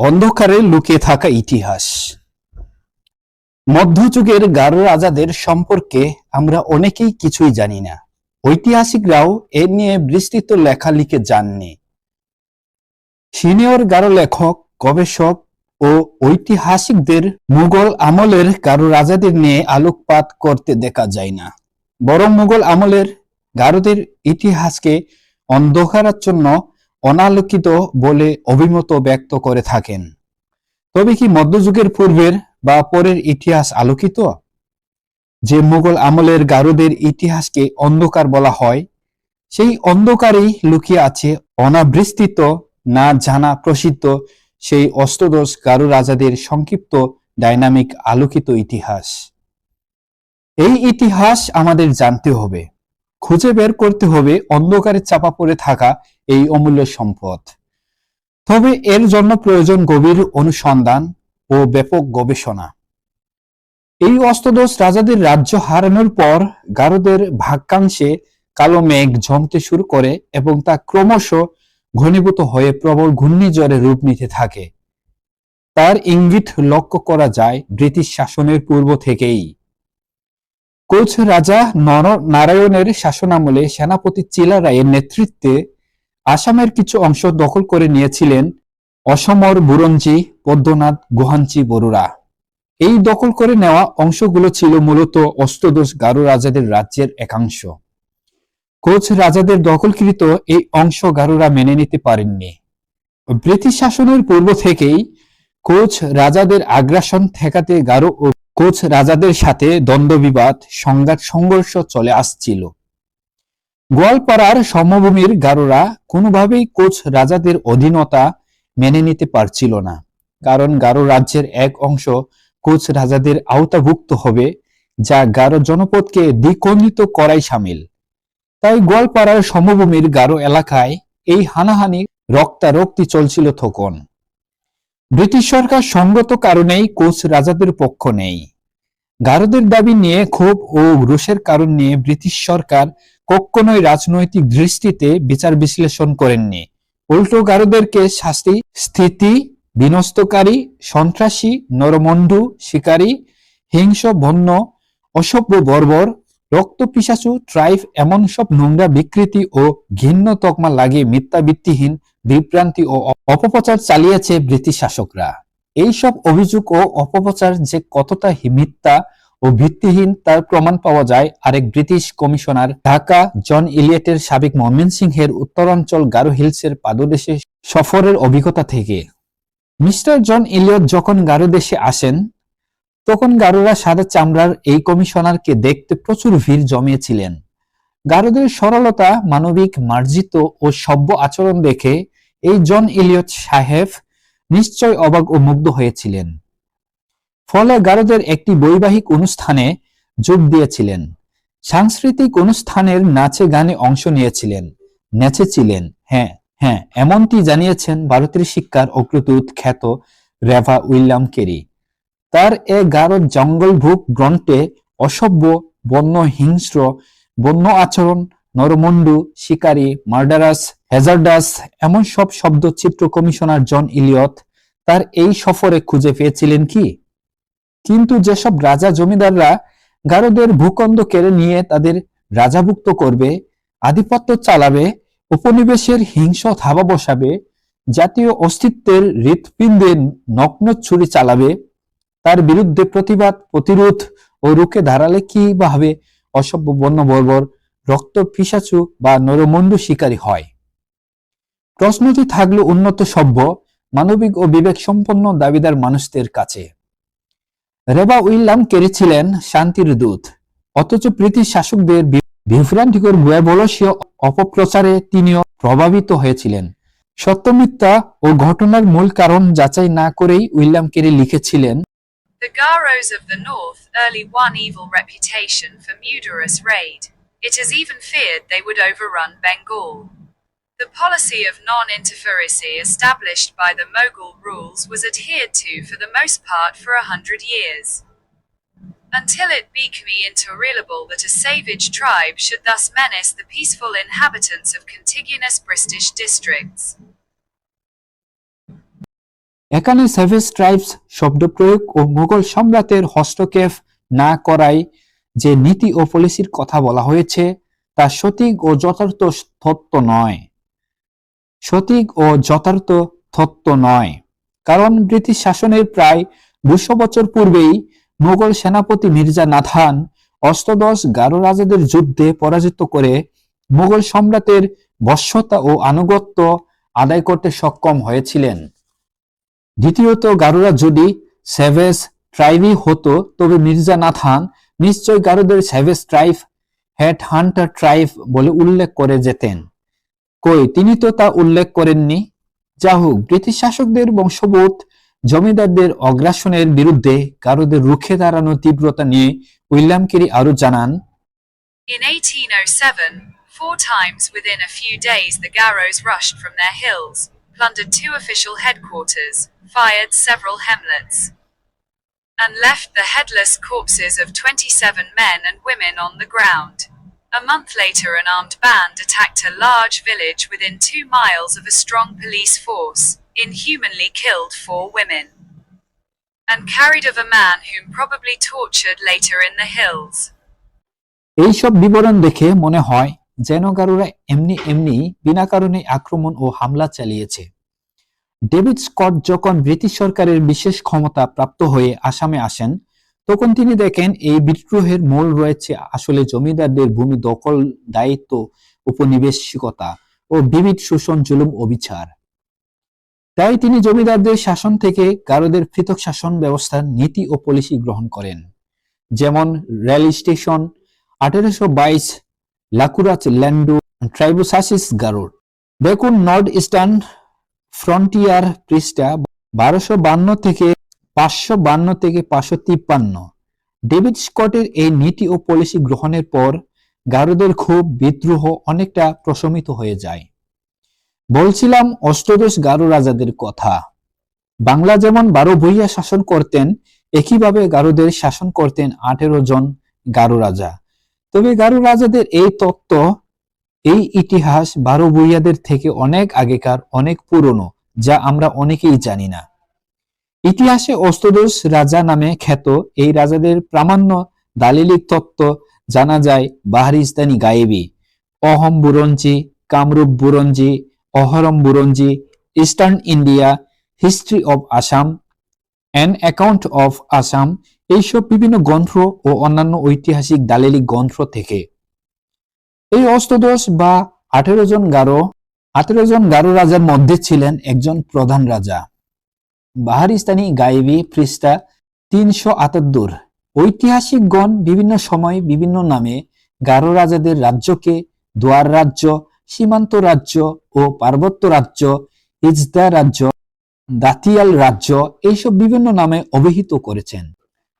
অন্ধকারে লুকিয়ে থাকা ইতিহাস। মধ্যযুগের গারো রাজাদের সম্পর্কে আমরা অনেকেই কিছুই জানি না। ঐতিহাসিকরাও এ নিয়ে বিস্তৃত লেখা লিখে যাননি সিনিয়র গারো লেখক, গবেষক ও ঐতিহাসিকদের মুঘল আমলের গারো রাজাদের নিয়ে আলোকপাত করতে দেখা যায় না। বরং মুঘল আমলের গারোদের ইতিহাসকে অন্ধকারাচ্ছন্ন অনালোকিত বলে অভিমত ব্যক্ত করে থাকেন। তবে কি মধ্যযুগের পূর্বের বা পরের ইতিহাস আলোকিত? যে মুঘল আমলের গারুদের ইতিহাসকে অন্ধকার বলা হয়, সেই অন্ধকারেই লুকিয়ে আছে অনাবৃষ্টিত, না জানা প্রসিদ্ধ সেই অষ্টদশ গারু রাজাদের সংক্ষিপ্ত ডাইনামিক আলোকিত ইতিহাস। এই ইতিহাস আমাদের জানতে হবে। খুঁজে বের করতে হবে অন্ধকারে চাপা পড়ে থাকা এই অমূল্য সম্পদ। তবে এর জন্য প্রয়োজন গভীর অনুসন্ধান ও ব্যাপক গবেষণা। এই অষ্টদশ রাজাদের রাজ্য হারানোর পর গারোদের ভাগ্যাংশে কালো মেঘ জমতে শুরু করে এবং তা ক্রমশ ঘনীভূত হয়ে প্রবল ঘূর্ণিঝড়ে রূপ নিতে থাকে। তার ইঙ্গিত লক্ষ্য করা যায় ব্রিটিশ শাসনের পূর্ব থেকেই। কোচ রাজা নর নারায়ণের শাসনামলে সেনাপতি চিলা রায়ের নেতৃত্বে আসামের কিছু অংশ দখল করে নিয়েছিলেন অসমর বুরঞ্জি, পদ্মনাথ গুহাঞ্চি বরুরা এই দখল করে নেওয়া অংশগুলো ছিল মূলত অষ্টদশ গারো রাজাদের রাজ্যের একাংশ। কোচ রাজাদের দখলকৃত এই অংশ গারোরা মেনে নিতে পারেননি। ব্রিটিশ শাসনের পূর্ব থেকেই কোচ রাজাদের আগ্রাসন ঠেকাতে গারো ও কোচ রাজাদের সাথে দ্বন্দ্ববিবাদ, সংঘাত, সংঘর্ষ চলে আসছিল। গোয়ালপাড়ার সমভূমির গারোরা কোনোভাবেই কোচ রাজাদের অধীনতা মেনে নিতে পারছিল না। কারণ গারো রাজ্যের এক অংশ কোচ রাজাদের আওতাভুক্ত হবে, যা গারো জনপদকে দ্বিখণ্ডিত করাই সামিল। তাই গোয়ালপাড়ার সমভূমির গারো এলাকায় এই হানাহানি, রক্তারক্তি চলছিল তখন। ব্রিটিশ সরকার সঙ্গত কারণেই কোচ রাজাদের পক্ষ নেই। গারোদের দাবি নিয়ে ক্ষোভ ও রোষের কারণ নিয়ে ব্রিটিশ সরকার কখনোই রাজনৈতিক দৃষ্টিতে বিচার বিশ্লেষণ করেননি। উল্টো গারোদেরকে শাস্তি, স্থিতি বিনষ্টকারী সন্ত্রাসী, নরমণ্ডু, শিকারী হিংস বন্য, অসভ্য বর্বর, রক্ত পিসাচু ট্রাইফ এমন সব নোংরা বিকৃতি ও ঘিন্ন তকমা লাগিয়ে মিথ্যা ভিত্তিহীন বিভ্রান্তি ও অপপ্রচার চালিয়েছে ব্রিটিশ শাসকরা। এই সব অভিযোগ ও অপপ্রচার যে কতটা মিথ্যা ও ভিত্তিহীন তার প্রমাণ পাওয়া যায় আরেক ব্রিটিশ কমিশনার ঢাকা জন ইলিয়েটের সাবেক ময়মনসিংহের উত্তরাঞ্চল গারো হিলসের পাদদেশে সফরের অভিজ্ঞতা থেকে। মিস্টার জন ইলিয়ট যখন গারো দেশে আসেন, তখন গারোরা সাদা চামড়ার এই কমিশনারকে দেখতে প্রচুর ভিড় জমিয়েছিলেন। গারোদের সরলতা, মানবিক, মার্জিত ও সভ্য আচরণ দেখে এই জন ইলিয়ট সাহেব নিশ্চয় অবাক ও মুগ্ধ হয়েছিলেন। ফলে গারোদের একটি বৈবাহিক অনুষ্ঠানে যোগ দিয়েছিলেন। সাংস্কৃতিক অনুষ্ঠানের নাচে গানে অংশ নিয়েছিলেন, নেচেছিলেন হ্যাঁ হ্যাঁ এমনটি জানিয়েছেন ভারতের শিক্ষার অগ্রদূত খ্যাত রেভা উইলিয়াম কেরি। তার এ গারো জঙ্গলভূপ গ্রন্থে অসভ্য, বন্য, হিংস্র, বন্য আচরণ নরমন্ডু, শিকারী, মার্ডারাস হ্যাজার্ডাস এমন সব শব্দ চিত্র কমিশনার জন ইলিয়ট তার এই সফরে খুঁজে পেয়েছিলেন কি? কিন্তু যেসব রাজা জমিদাররা গারোদের ভূখণ্ড কেড়ে নিয়ে তাদের রাজাভুক্ত করবে, আধিপত্য চালাবে, উপনিবেশের হিংস থাবা বসাবে, জাতীয় অস্তিত্বের হৃৎপিণ্ডে নগ্ন ছুরি চালাবে, তার বিরুদ্ধে প্রতিবাদ, প্রতিরোধ ও রুখে দাঁড়ালে কি বা হবে অসভ্য বন্য বর্বর রক্ত পিসাচু বা নরমন্ডু শিকারী হয়। প্রশ্নটি থাকল উন্নত সভ্য, মানবিক ও বিবেক সম্পন্ন দাবিদার মানুষদের কাছে। রেবা উইলিয়াম কেরি ছিলেন শান্তির দূত, অথচ ব্রিটিশ শাসকদের বিভ্রান্তিকর ভয়াবলসীয় অপপ্রচারে তিনিও প্রভাবিত হয়েছিলেন। সত্যমিথ্যা ও ঘটনার মূল কারণ যাচাই না করেই উইলিয়াম কেরি লিখেছিলেন, The Garos of the North early won evil reputation for murderous raid. It is even feared they would overrun Bengal. The policy of non-interferency established by the Mughal rules was adhered to for the most part for a hundred years. Until it became intolerable that a savage tribe should thus menace the peaceful inhabitants of contiguous British districts. এখানে সেভেজ tribes শব্দ প্রয়োগ ও মুঘল সম্রাটের হস্তক্ষেপ না করায় যে নীতি ও পলিসির কথা বলা হয়েছে, তা সঠিক ও যথার্থ তত্ত্ব নয়। সঠিক ও যথার্থ তত্ত্ব নয়। কারণ ব্রিটিশ শাসনের প্রায় দুশো বছর পূর্বেই মুঘল সেনাপতি মির্জা নাথান অষ্টদশ গারো রাজাদের যুদ্ধে পরাজিত করে মুঘল সম্রাটের বশ্যতা ও আনুগত্য আদায় করতে সক্ষম হয়েছিলেন। দ্বিতীয়ত গারোরা যদি সেভেজ ট্রাইবই হতো, তবে মির্জা নাথান নিশ্চয় গারোদের savage tribe head hunter tribe বলে উল্লেখ করে যেতেন। কই তিনি তো তা উল্লেখ করেননি। যা হোক ব্রিটিশ শাসকদের বংশবোধ জমিদারদের অগ্রাসনের বিরুদ্ধে গারোদের রুখে দাঁড়ানোর তীব্রতা নিয়ে উইলিয়াম কেরি আরও জানান In 1807, four times within a few days the Garrows rushed from their hills, plundered two official headquarters, fired several hamlets, and left the headless corpses of 27 men and women on the ground. A month later, an armed band attacked a large village within two miles of a strong police force, inhumanly killed four women, and carried of a man whom probably tortured later in the hills. এইসব বিবরণ দেখে মনে হয় যেন গারোরা এমনি এমনি বিনা কারণে আক্রমণ ও হামলা চালিয়েছে ডেভিড স্কট যখন ব্রিটিশ সরকারের বিশেষ ক্ষমতা প্রাপ্ত হয়ে আসামে আসেন, তখন তিনি দেখেন এই বিদ্রোহের মূল রয়েছে আসলে জমিদারদের ভূমি দখল, দায়িত্ব, উপনিবেশিকতা ও বিবিধ শোষণ জুলুম ও বিচার তাই তিনি জমিদারদের শাসন থেকে গারোদের পৃথক শাসন ব্যবস্থার নীতি ও পলিসি গ্রহণ করেন, যেমন রেল স্টেশন, আঠেরোশো বাইশ লাকুরাচ ল্যান্ডো, ট্রাইবোসাসিস গারোড। দেখুন নর্থ ইস্টার্ন ফ্রন্টিয়ার পৃষ্ঠা বারোশো বান্ন থেকে পাঁচশো বান্ন থেকে পাঁচশো তিপ্পান্ন। ডেভিড স্কটের এই নীতি ও পলিসি গ্রহণের পর গারোদের খুব বিদ্রোহ অনেকটা প্রশমিত হয়ে যায়। বলছিলাম অষ্টদশ গারো রাজাদের কথা। বাংলা যেমন বারো ভূইয়া শাসন করতেন, একইভাবে গারোদের শাসন করতেন আঠেরো জন গারো রাজা। তবে গারো রাজাদের এই তত্ত্ব এই ইতিহাস বারো ভূইয়াদের থেকে অনেক আগেকার, অনেক পুরনো, যা আমরা অনেকেই জানি না। ইতিহাসে অষ্টদশ রাজা নামে খ্যাত এই রাজাদের প্রামাণ্য দালিলিক তত্ত্ব জানা যায় Baharistani Ghaibi. Ahom Buranji, Kamrup Buranji, অহরম Buranji, eastern India, history of Assam, an account of Assam, এইসব বিভিন্ন গ্রন্থ ও অন্যান্য ঐতিহাসিক দালিলিক গ্রন্থ থেকে। এই অষ্টদশ বা আঠেরো জন গারো, আঠেরো জন গারো রাজার মধ্যে ছিলেন একজন প্রধান রাজা। বাহারিস্তানি গায়েবী পৃষ্ঠা তিনশো আটাত্তর। ঐতিহাসিকগণ বিভিন্ন সময় বিভিন্ন নামে গারো রাজাদের রাজ্যকে দোয়ার রাজ্য, সীমান্ত রাজ্য ও পার্বত্য রাজ্য, ইজদা রাজ্য, দাতিয়াল রাজ্য এইসব বিভিন্ন নামে অভিহিত করেছেন।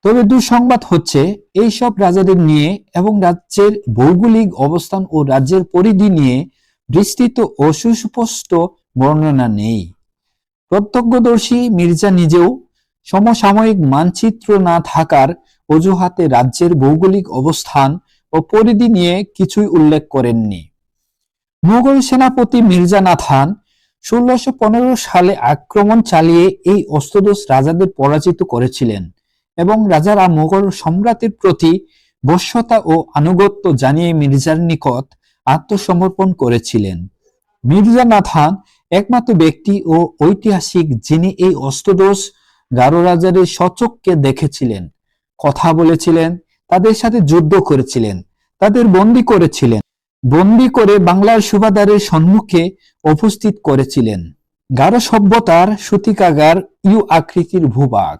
তবে দুঃসংবাদ হচ্ছে, এইসব রাজাদের নিয়ে এবং রাজ্যের ভৌগোলিক অবস্থান ও রাজ্যের পরিধি নিয়ে বিস্তৃত ও সুস্পষ্ট বর্ণনা নেই। প্রত্যক্ষদর্শী মির্জা নিজেও সমসাময়িক মানচিত্র না থাকার অজুহাতে রাজ্যের ভৌগোলিক অবস্থান ও পরিধি নিয়ে কিছুই উল্লেখ করেননি। মুঘল সেনাপতি মির্জা নাথান ষোলোশো সালে আক্রমণ চালিয়ে এই অষ্টদশ রাজাদের পরাজিত করেছিলেন। এবং রাজারা মোগল সম্রাটের প্রতি বশ্যতা ও আনুগত্য জানিয়ে মির্জার নিকট আত্মসমর্পণ করেছিলেন। মির্জা নাথান একমাত্র ব্যক্তি ও ঐতিহাসিক যিনি এই অষ্টদশ গারো রাজাদের সচককে দেখেছিলেন, কথা বলেছিলেন, তাদের সাথে যুদ্ধ করেছিলেন, তাদের বন্দী করেছিলেন, বন্দী করে বাংলার সুবাদারের সম্মুখে উপস্থিত করেছিলেন। গারো সভ্যতার সূতিকাগার ইউ আকৃতির ভূভাগ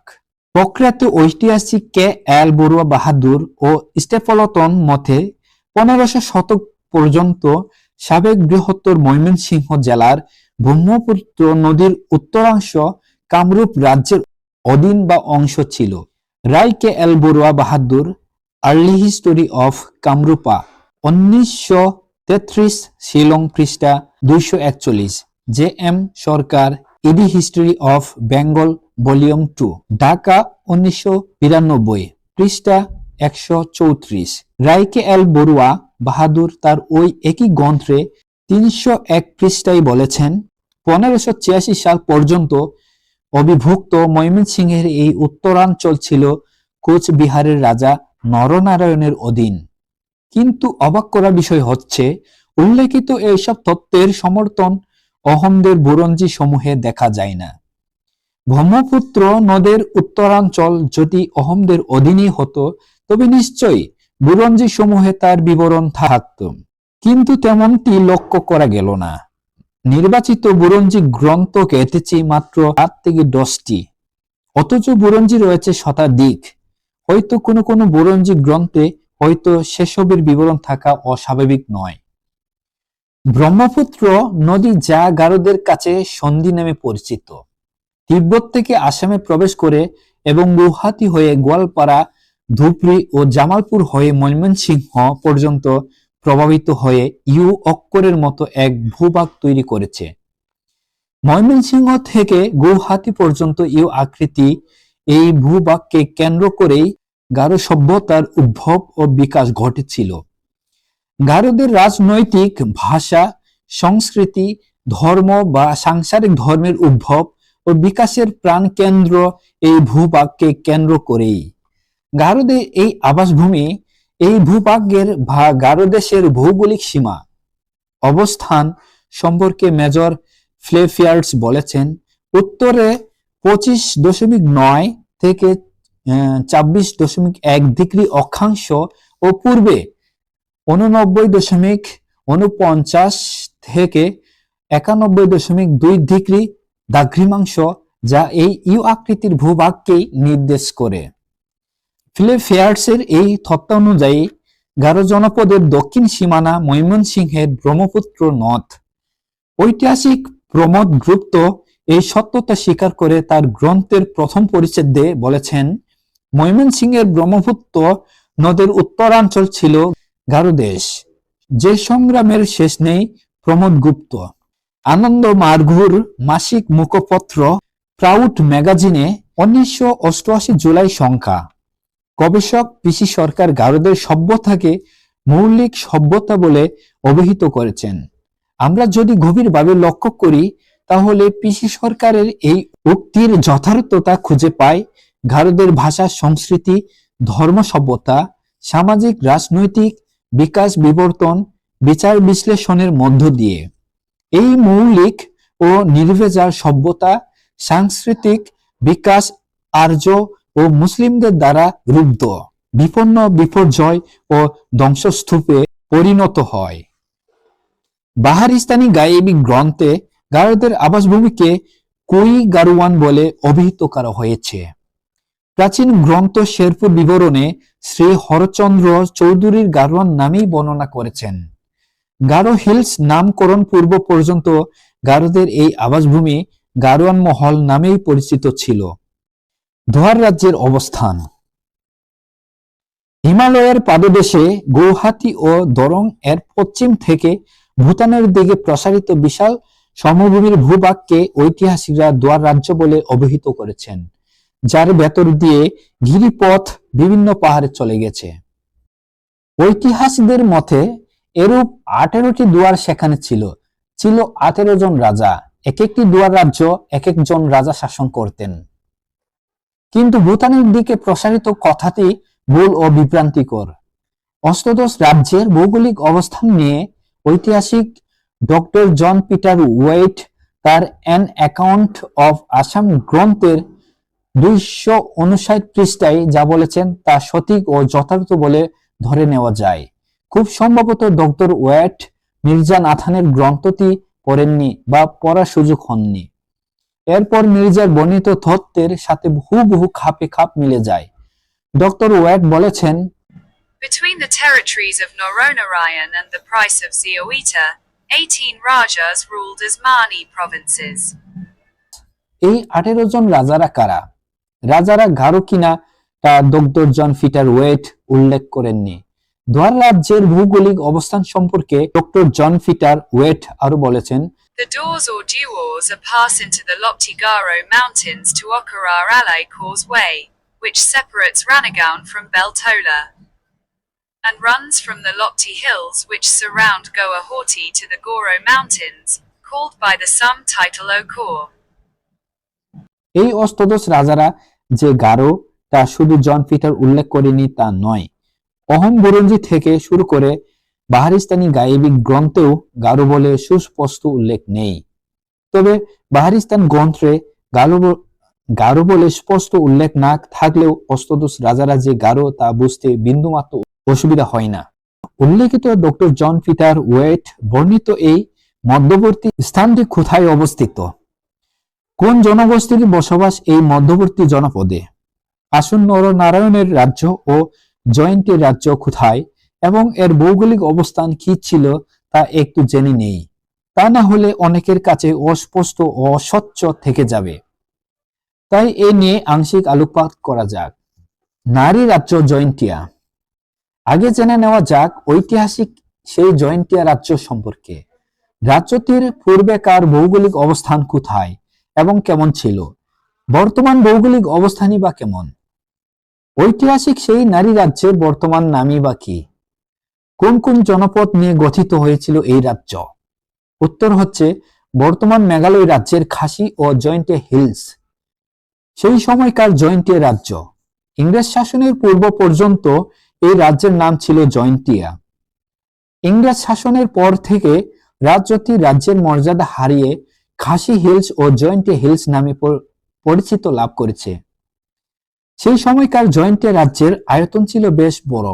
প্রখ্যাত ঐতিহাসিক কে এল বড়ুয়া বাহাদুর ও স্টেফলতন মতে পনেরোশো শতক পর্যন্ত সাবেক বৃহত্তর ময়মনসিংহ জেলার ব্রহ্মপুত্র নদীর উত্তরাংশ কামরূপ রাজ্যের অধীন বা অংশ ছিল। Rai K L Barua Bahadur early history of Kamrupa উনিশশো তেত্রিশ শিলং পৃষ্ঠা দুইশো একচল্লিশ, J M Sarkar, ED history of Bengal volume two Dhaka উনিশশো বিরানব্বই, পৃষ্ঠা একশো চৌত্রিশ। রাইকে এল বড়ুয়া বাহাদুর তার ওই একই গ্রন্থে তিনশো এক পৃষ্ঠায় বলেছেন, পনেরোশো ছিয়াশি সাল পর্যন্ত অবিভক্ত ময়মনসিংহের এই উত্তরাঞ্চল ছিল কোচবিহারের রাজা নরনারায়ণের অধীন। কিন্তু অবাক করা বিষয় হচ্ছে, উল্লেখিত এইসব তত্ত্বের সমর্থন অহমদের বুরঞ্জি সমূহে দেখা যায় না। ব্রহ্মপুত্র নদের উত্তরাঞ্চল যদি অহমদের অধীনে হতো, তবে নিশ্চয়ই বুরঞ্জি সমূহে তার বিবরণ থাকত। কিন্তু তেমনটি লক্ষ্য করা গেল না। নির্বাচিত বুরঞ্জি গ্রন্থ কেটেছি মাত্র আট থেকে দশটি। অথচ বুরঞ্জি রয়েছে শতাধিক। হয়তো কোনো কোনো বুরঞ্জি গ্রন্থে হয়তো সেসবের বিবরণ থাকা অস্বাভাবিক নয়। ব্রহ্মপুত্র নদী যা গারোদের কাছে সন্ধি নামে পরিচিত। তিব্বত থেকে আসামে প্রবেশ করে এবং গুয়াহাটি হয়ে গোয়ালপাড়া ধুবড়ি ও জামালপুর হয়ে ময়মনসিংহ পর্যন্ত প্রভাবিত হয়ে ইউ অক্ষরের মতো এক ভূভাগ তৈরি করেছে। ময়মনসিংহ থেকে গুয়াহাটি পর্যন্ত ইউ আকৃতি এই ভূভাগকে কেন্দ্র করেই গারো সভ্যতার উদ্ভব ও বিকাশ ঘটেছিল। গারোদের রাজনৈতিক ভাষা, সংস্কৃতি, ধর্ম বা সাংসারিক ধর্মের উদ্ভব ও বিকাশের প্রাণ কেন্দ্র এই ভূভাগকে কেন্দ্র করেই। গারোদের এই আবাসভূমি, এই ভূভাগ্যের বা গারো দেশের ভৌগোলিক সীমা। অবস্থান সম্পর্কে মেজর ফ্লেফিয়ার্স বলেছেন, উত্তরে পঁচিশ দশমিক নয় থেকে ছাব্বিশ দশমিক এক ডিগ্রি অক্ষাংশ ও পূর্বে উননব্বই দশমিক উনপঞ্চাশ থেকে একানব্বই দশমিক দুই ডিগ্রি দাঘ্রিমাংশ যা এই ইউ আকৃতির ভূভাগকেই নির্দেশ করে। ফিলেফেয়ার্সের এই তথ্য অনুযায়ী, গারো জনপদের দক্ষিণ সীমানা ময়মনসিংহের ব্রহ্মপুত্র নদ। ঐতিহাসিক প্রমোদ গুপ্ত এই সত্যতা স্বীকার করে তার গ্রন্থের প্রথম পরিচ্ছেদে বলেছেন, ময়মনসিংহের ব্রহ্মপুত্র নদের উত্তরাঞ্চল ছিল গারো দেশ। যে সংগ্রামের শেষ নেই প্রমোদ গুপ্ত। আনন্দ মারঘুর মাসিক মুখপত্র প্রাউড ম্যাগাজিনে উনিশশো অষ্টআশি জুলাই সংখ্যা। গবেষক পিসি সরকার গারোদের সভ্যতাকে মৌলিক সভ্যতা বলে অভিহিত করেছেন। আমরা যদি গভীরভাবে লক্ষ্য করি, তাহলে পিসি সরকারের এই উক্তির যথার্থতা খুঁজে পাই গারোদের ভাষা, সংস্কৃতি, ধর্ম সভ্যতা, সামাজিক, রাজনৈতিক বিকাশ, বিবর্তন, বিচার বিশ্লেষণের মধ্য দিয়ে। এই মৌলিক ও নির্ভেজাল সভ্যতা, সাংস্কৃতিক বিকাশ, আর্য ও মুসলিমদের দ্বারা রুদ্ধ, বিপন্ন, বিপর্যয় ও ধ্বংসস্তূপে পরিণত হয়। বাহারিস্তানি গায়েবী গ্রন্থে গারোদের আবাসভূমিকে কুই গারুয়ান বলে অভিহিত করা হয়েছে। প্রাচীন গ্রন্থ শেরপুর বিবরণে শ্রী হরচন্দ্র চৌধুরীর গারোয়ান নামেই বর্ণনা করেছেন। গারো হিলস নামকরণ পূর্ব পর্যন্ত গারোদের এই আবাসভূমি গারোয়ান মহল নামেই পরিচিত ছিল। ধোয়ার রাজ্যের অবস্থান। হিমালয়ের পাদদেশে গৌহাটি ও দরং এর পশ্চিম থেকে ভুটানের দিকে প্রসারিত বিশাল সমভূমির ভূভাগকে ঐতিহাসিকরা দোয়ার রাজ্য বলে অভিহিত করেছেন, যার ভেতর দিয়ে গিরিপথ বিভিন্ন পাহাড়ে চলে গেছে। ঐতিহাসিকদের মতে এরূপ আঠেরোটি দুয়ার সেখানে ছিল। ছিল আঠেরো জন রাজা এক একটি দুয়ার রাজ্য এক একজন রাজা শাসন করতেন। কিন্তু ভুটানের দিকে প্রসারিত কথাটি ভুল ও বিভ্রান্তিকর। অষ্টদশ রাজ্যের ভৌগোলিক অবস্থান নিয়ে ঐতিহাসিক ডক্টর জন পিটার ওয়েট তার অ্যান অ্যাকাউন্ট অফ আসাম গ্রন্থের দুইশো উনষাট পৃষ্ঠায় যা বলেছেন তা সঠিক ও যথার্থ বলে ধরে নেওয়া যায়। খুব সম্ভবত ডক্টর ওয়েট মির্জা নাথানের গ্রন্থটি পড়েননি বা পড়ার সুযোগ হননি। এরপর মির্জার বর্ণিত তত্ত্বের সাথে হুবহু খাপে খাপ মিলে যায়। ডক্টর ওয়েট বলেছেন Between the territories of Noronarayan and the price of Zioita, 18 Rajas ruled as Mani provinces. এই আঠেরো জন রাজারা কারা? রাজারা গারো কিনা তা ডক্টর জন ফিটার ওয়েট উল্লেখ করেননি। দোয়ার রাজ্যের ভৌগোলিক অবস্থান সম্পর্কে ডক্টর জন ফিটার ওয়েট আরও বলেছেন The doors or duors are pass into the Loptigaro Mountains to Okarar Alay Causeway, which separates Ranagaon from Beltola, and runs from the Lopti Hills which surround Goahorty to the Goro Mountains, called by the sum title Okor. এই অষ্টাদশ রাজারা যে গারো তা শুধু জন Peter উল্লেখ করেনি তা নয় অহম বুরঞ্জি থেকে শুরু করে বাহারিস্তানি গায়েবিক গ্রন্থেও গারো বলে সুস্পষ্ট উল্লেখ নেই। তবে বাহারিস্তান গ্রন্থে গারো গারো বলে স্পষ্ট উল্লেখ না থাকলেও অষ্টাদশ রাজারা যে গারো তা বুঝতে বিন্দুমাত্র অসুবিধা হয় না। উল্লেখিত ডক্টর জন পিটার ওয়েট বর্ণিত এই মধ্যবর্তী স্থানটি কোথায় অবস্থিত? কোন জনগোষ্ঠীর বসবাস এই মধ্যবর্তী জনপদে? আসন্ন নারায়ণের রাজ্য ও জয়ন্তের রাজ্য কোথায় এবং এর ভৌগোলিক অবস্থান কি ছিল তা একটু জেনে নেই। তা না হলে অনেকের কাছে অস্পষ্ট ও অস্বচ্ছ থেকে যাবে। তাই এ নিয়ে আংশিক আলোকপাত করা যাক। নারী রাজ্য জয়ন্তিয়া। আগে জেনে নেওয়া যাক ঐতিহাসিক সেই জয়ন্তিয়া রাজ্য সম্পর্কে। রাজ্যটির পূর্বেকার ভৌগোলিক অবস্থান কোথায় এবং কেমন ছিল? বর্তমান ভৌগোলিক অবস্থানই বা কেমন? ঐতিহাসিক সেই নারী রাজ্যের বর্তমান নামই বা কি? কোন কোন জনপদ নিয়ে গঠিত হয়েছিল এই রাজ্য? উত্তর হচ্ছে বর্তমান মেঘালয় রাজ্যের খাসি ও জয়েন্টে হিলস। সেই সময়কার জয়েন্টে রাজ্য। ইংরেজ শাসনের পূর্ব পর্যন্ত এই রাজ্যের নাম ছিল জয়েন্টিয়া ইংরেজ শাসনের পর থেকে রাজ্যটি রাজ্যের মর্যাদা হারিয়ে খাসি হিলস ও জয়েন্টে হিলস নামে পরিচিত লাভ করেছে। সেই সময়কার জয়েন্টে রাজ্যের আয়তন ছিল বেশ বড়।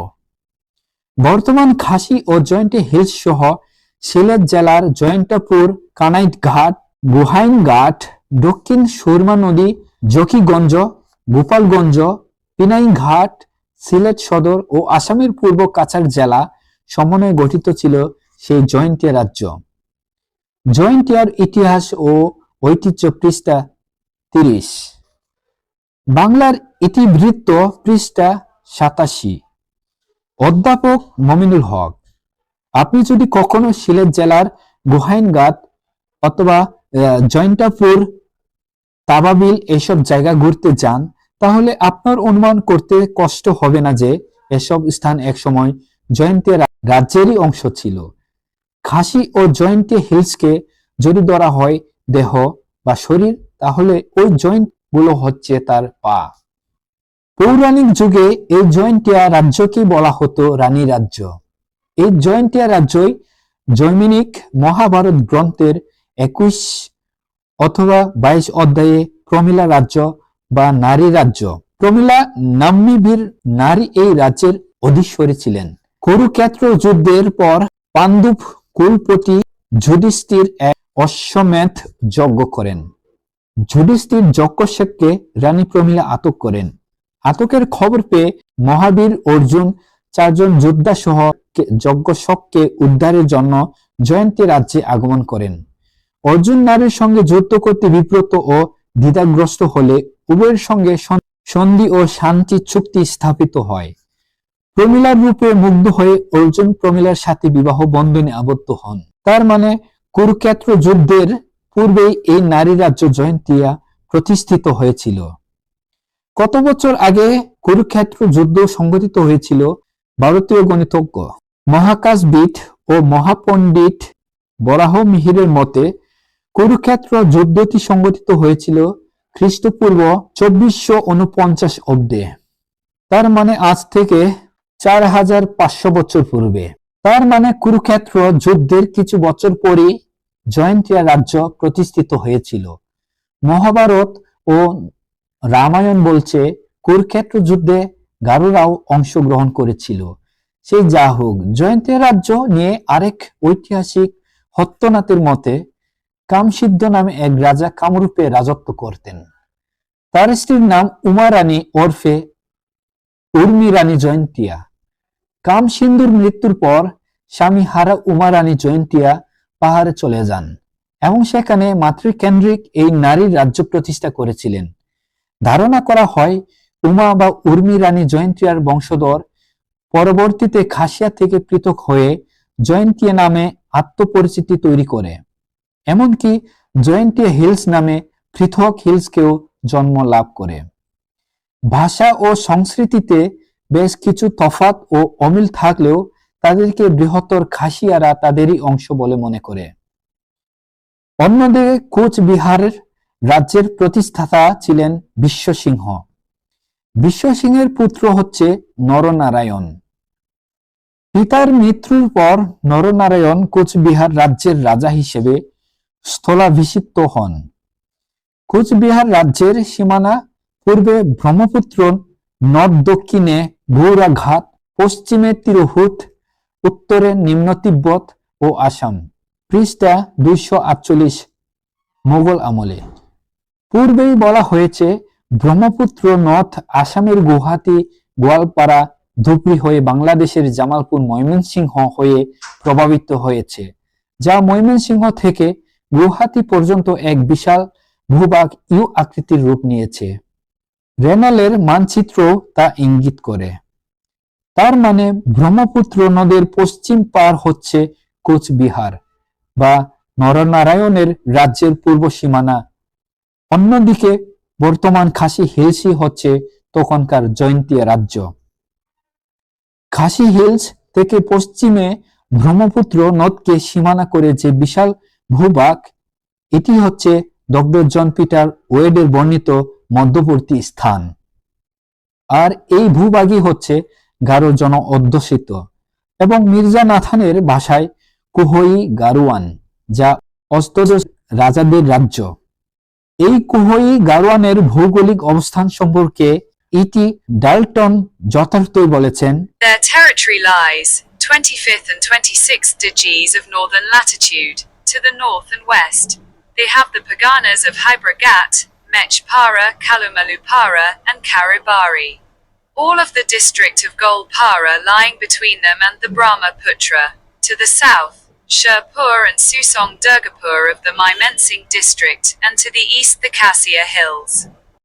বর্তমান খাসি ও জয়েন্টে হিলস সহ সিলেট জেলার জয়ন্তাপুর কানাইট ঘাট গুহাইন ঘাট দক্ষিণ সুরমা নদী, জকিগঞ্জ, গোপালগঞ্জ পিনাই ঘাট সিলেট সদর ও আসামের পূর্ব কাছাড় জেলা সমন্বয়ে গঠিত ছিল সেই জয়ন্তিয়া রাজ্য। জয়েন্টিয়ার ইতিহাস ও ঐতিহ্য পৃষ্ঠা তিরিশ। বাংলার ইতিবৃত্ত পৃষ্ঠা সাতাশি। অধ্যাপক মমিনুল হক, আপনি যদি কখনো সিলেট জেলার গোহাইনঘাট অথবা জয়ন্তাপুর, তাবাবিল এসব জায়গা ঘুরতে যান, তাহলে আপনার অনুমান করতে কষ্ট হবে না যে এসব স্থান একসময় জয়ন্তী রাজ্যেরই অংশ ছিল। খাসি ও জয়ন্তী হিলসকে যদি ধরা হয় দেহ বা শরীর, তাহলে ওই জয়েন্ট গুলো হচ্ছে তার পা। পৌরাণিক যুগে এই জয়ন্তিয়া রাজ্যকে বলা হতো রানী রাজ্য। এই জয়ন্তিয়া রাজ্যই জৈমিনিক মহাভারত গ্রন্থের একুশ অথবা বাইশ অধ্যায়ে প্রমিলা রাজ্য বা নারী রাজ্য। প্রমিলা নাম্নীবীর নারী এই রাজ্যের অধীশ্বরী ছিলেন। কুরুক্ষেত্র যুদ্ধের পর পাণ্ডব কুলপতি যুধিষ্ঠির এক অশ্বমেধ যজ্ঞ করেন। যুধিষ্ঠির যজ্ঞশেখকে রানী প্রমিলা আটক করেন। আটকের খবর পেয়ে মহাবীর অর্জুন চারজন যোদ্ধা সহ যজ্ঞশককে উদ্ধারের জন্য জয়ন্তী রাজ্যে আগমন করেন। অর্জুন নারীর সঙ্গে যুদ্ধ করতে বিব্রত ও দ্বিধাগ্রস্ত হলে উভয়ের সঙ্গে সন্ধি ও শান্তি চুক্তি স্থাপিত হয়। প্রমিলার রূপে মুগ্ধ হয়ে অর্জুন প্রমিলার সাথে বিবাহ বন্ধনে আবদ্ধ হন। তার মানে কুরুক্ষেত্র যুদ্ধের পূর্বেই এই নারী রাজ্য জয়ন্তিয়া প্রতিষ্ঠিত হয়েছিল। কত বছর আগে কুরুক্ষেত্র যুদ্ধ সংঘটিত হয়েছিল ভারতীয় গণিতজ্ঞ। মহাকাশবিদ ও মহাপণ্ডিত বরাহ মিহিরের মতে, কুরুক্ষেত্র যুদ্ধটি সংঘটিত হয়েছিল খ্রিস্টপূর্ব চব্বিশশো উনপঞ্চাশ অব্দে। তার মানে আজ থেকে চার হাজার পাঁচশো বছর পূর্বে। তার মানে কুরুক্ষেত্র যুদ্ধের কিছু বছর পরই জয়ন্তিয়া রাজ্য প্রতিষ্ঠিত হয়েছিল। মহাভারত ও রামায়ণ বলছে, কুরুক্ষেত্র যুদ্ধে গারুরাও অংশগ্রহণ করেছিল। সেই যা হোক, জয়ন্তিয়া রাজ্য নিয়ে আরেক ঐতিহাসিক হত্যনাথের মতে, কামসিদ্ধ নামে এক রাজা কামরূপে রাজত্ব করতেন। তার স্ত্রীর নাম উমা রানী ওরফে উর্মি রানী জয়ন্তিয়া। কামসিন্ধুর মৃত্যুর পর স্বামী হারা উমা রানী জয়ন্তিয়া পাহাড়ে চলে যান এবং সেখানে মাতৃকেন্দ্রিক এই নারীর রাজ্য প্রতিষ্ঠা করেছিলেন। ধারণা করা হয়, উমা বা উর্মি রানী জয়ন্তিয়ার বংশধর পরবর্তীতে খাসিয়া থেকে পৃথক হয়ে জয়ন্তিয়া নামে আত্মপরিচিতি তৈরি করে। এমনকি জয়ন্তিয়া হিলস নামে পৃথক হিলসকেও জন্ম লাভ করে। ভাষা ও সংস্কৃতিতে বেশ কিছু তফাত ও অমিল থাকলেও তাদেরকে বৃহত্তর খাসিয়ারা তাদেরই অংশ বলে মনে করে। অন্যদিকে কোচবিহারের রাজ্যের প্রতিষ্ঠাতা ছিলেন বিশ্বসিংহ। বিশ্বসিংহের পুত্র হচ্ছে নরনারায়ণ। পিতার মৃত্যুর পর নরনারায়ণ কোচবিহার রাজ্যের রাজা হিসেবে স্থলাভিষিক্ত হন। কোচবিহার রাজ্যের সীমানা পূর্বে ব্রহ্মপুত্র নর্থ দক্ষিণে গৌরাঘাট, পশ্চিমে তিরহুত উত্তরে নিম্ন তিব্বত ও আসাম। পৃষ্ঠা দুইশো আটচল্লিশ, মোগল আমলে। পূর্বেই বলা হয়েছে, ব্রহ্মপুত্র নর্থ আসামের গুয়াহাটি, গোয়ালপাড়া ধুবড়ি হয়ে বাংলাদেশের জামালপুর ময়মনসিংহ হয়ে প্রভাবিত হয়েছে, যা ময়মনসিংহ থেকে গুয়াহাটি পর্যন্ত এক বিশাল ভূভাগ ইউ আকৃতির রূপ নিয়েছে। রেনালের মানচিত্র তা ইঙ্গিত করে। তার মানে ব্রহ্মপুত্র নদের পশ্চিম পার হচ্ছে কোচবিহার বা নরনারায়ণের রাজ্যের পূর্ব সীমানা। অন্যদিকে বর্তমান খাসি হিলসই হচ্ছে তখনকার জয়ন্তীয়া রাজ্য। খাসি হিলস থেকে পশ্চিমে ব্রহ্মপুত্র নদকে সীমানা করে যে বিশাল ভূভাগ, এটি হচ্ছে ডক্টর জন পিটার ওয়েডের বর্ণিত মধ্যবর্তী স্থান। আর এই ভূভাগই হচ্ছে গারো জন অধ্যুষিত এবং মির্জা নাথানের ভাষায় কুহই গারোয়ান যা অষ্টদশ রাজাদের রাজ্য এই কুহই গারোয়ানের ভৌগোলিক অবস্থান সম্পর্কে ইটি ডালটন যথার্থই বলেছেন Their territory lies 25th and 26th degrees of northern latitude, to the north and west. They have the Paganas of Hybragat, Mechpara, Kalumalupara, and Karibari. All of the district of Golpara lying between them and the Brahmaputra. To the south, Sherpur and Susong Durgapur of the Mymensing district, and to the east the Cassia Hills.